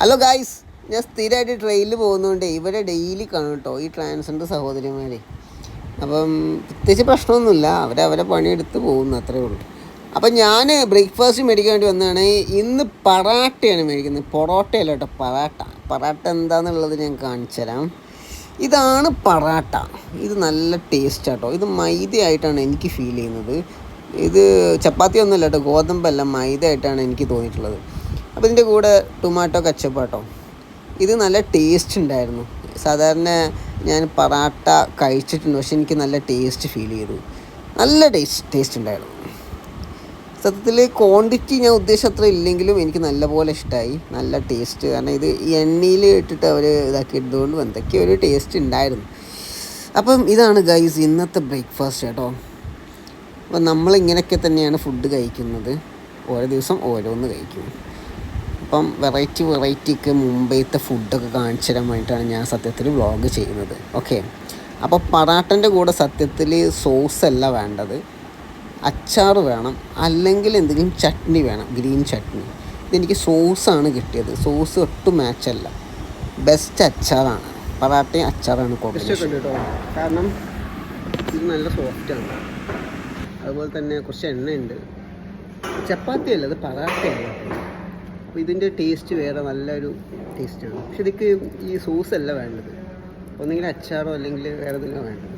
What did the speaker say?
Hello guys ഞാൻ സ്ഥിരമായിട്ട് ട്രെയിനിൽ പോകുന്നതുകൊണ്ട് ഇവരെ ഡെയിലി കാണും കേട്ടോ ഈ ട്രാൻസ്ജെൻഡർ സഹോദരിമാരെ. അപ്പം പ്രത്യേകിച്ച് പ്രശ്നമൊന്നുമില്ല. അവരവരെ പണിയെടുത്ത് പോകുന്നു അത്രേ ഉള്ളൂ. അപ്പം ഞാൻ ബ്രേക്ക്ഫാസ്റ്റ് മേടിക്കാൻ വേണ്ടി വന്നതാണ്. ഇന്ന് പറാട്ടയാണ് മേടിക്കുന്നത്. പൊറോട്ടയല്ല കേട്ടോ പറാട്ട. പറാട്ട എന്താണെന്നുള്ളത് ഞാൻ കാണിച്ചു തരാം. ഇതാണ് പറാട്ട. ഇത് നല്ല ടേസ്റ്റ് ആട്ടോ ഇത് മൈദയായിട്ടാണ് എനിക്ക് ഫീൽ ചെയ്യുന്നത്. ഇത് ചപ്പാത്തി ഒന്നുമല്ല കേട്ടോ ഗോതമ്പല്ല മൈദ ആയിട്ടാണ് എനിക്ക് തോന്നിയിട്ടുള്ളത്. അപ്പോൾ ഇതിന്റെ കൂടെ ടൊമാറ്റോ കച്ചപ്പാട്ടോ ഇത് നല്ല ടേസ്റ്റ് ഉണ്ടായിരുന്നു. സാധാരണ ഞാൻ പറാട്ട കഴിച്ചിട്ടുണ്ട് പക്ഷെ എനിക്ക് നല്ല ടേസ്റ്റ് ഫീൽ ചെയ്തു. നല്ല ടേസ്റ്റ് ടേസ്റ്റ് ഉണ്ടായിരുന്നു. സത്യത്തിൽ ക്വാണ്ടിറ്റി ഞാൻ ഉദ്ദേശിച്ച അത്ര ഇല്ലെങ്കിലും എനിക്ക് നല്ലപോലെ ഇഷ്ടമായി നല്ല ടേസ്റ്റ് കാരണം ഇത് എണ്ണയിൽ ഇട്ടിട്ട് അവർ ഇട്ടതുകൊണ്ട് എന്തൊക്കെയോ ഒരു ടേസ്റ്റ് ഉണ്ടായിരുന്നു. അപ്പം ഇതാണ് ഗൈസ് ഇന്നത്തെ ബ്രേക്ക്ഫാസ്റ്റ് കേട്ടോ അപ്പം നമ്മളിങ്ങനെയൊക്കെ തന്നെയാണ് ഫുഡ് കഴിക്കുന്നത്. ഓരോ ദിവസം ഓരോന്ന് കഴിക്കും. അപ്പം വെറൈറ്റി വെറൈറ്റിക്ക് മുംബൈത്തെ ഫുഡൊക്കെ കാണിച്ചു തരാൻ വേണ്ടിയിട്ടാണ് ഞാൻ സത്യത്തിൽ വ്ളോഗ് ചെയ്യുന്നത്. ഓക്കെ അപ്പോൾ പറാട്ടന്റെ കൂടെ സത്യത്തിൽ സോസ് അല്ല വേണ്ടത്. അച്ചാർ വേണം. അല്ലെങ്കിൽ എന്തെങ്കിലും ചട്നി വേണം. ഗ്രീൻ ചട്നി. ഇതെനിക്ക് സോസാണ് കിട്ടിയത്. സോസ് ഒട്ടും മാച്ചല്ല ബെസ്റ്റ് അച്ചാറാണ്. പറാട്ടയും അച്ചാറാണ് കോമ്പിനേഷൻ കാരണം ഇത് നല്ല സോഫ്റ്റാണ് അതുപോലെ തന്നെ കുറച്ച് എണ്ണയുണ്ട്. ചപ്പാത്തി അല്ല ഇത് പറാട്ടയാണ് അപ്പോൾ ഇതിന്റെ ടേസ്റ്റ് വേറെ നല്ലൊരു ടേസ്റ്റാണ് പക്ഷെ ഇതിക്ക് ഈ സോസ് അല്ല വേണ്ടത്. ഒന്നെങ്കിൽ അച്ചാറോ അല്ലെങ്കിൽ വേറെ എന്തെങ്കിലും വേണ്ടത്.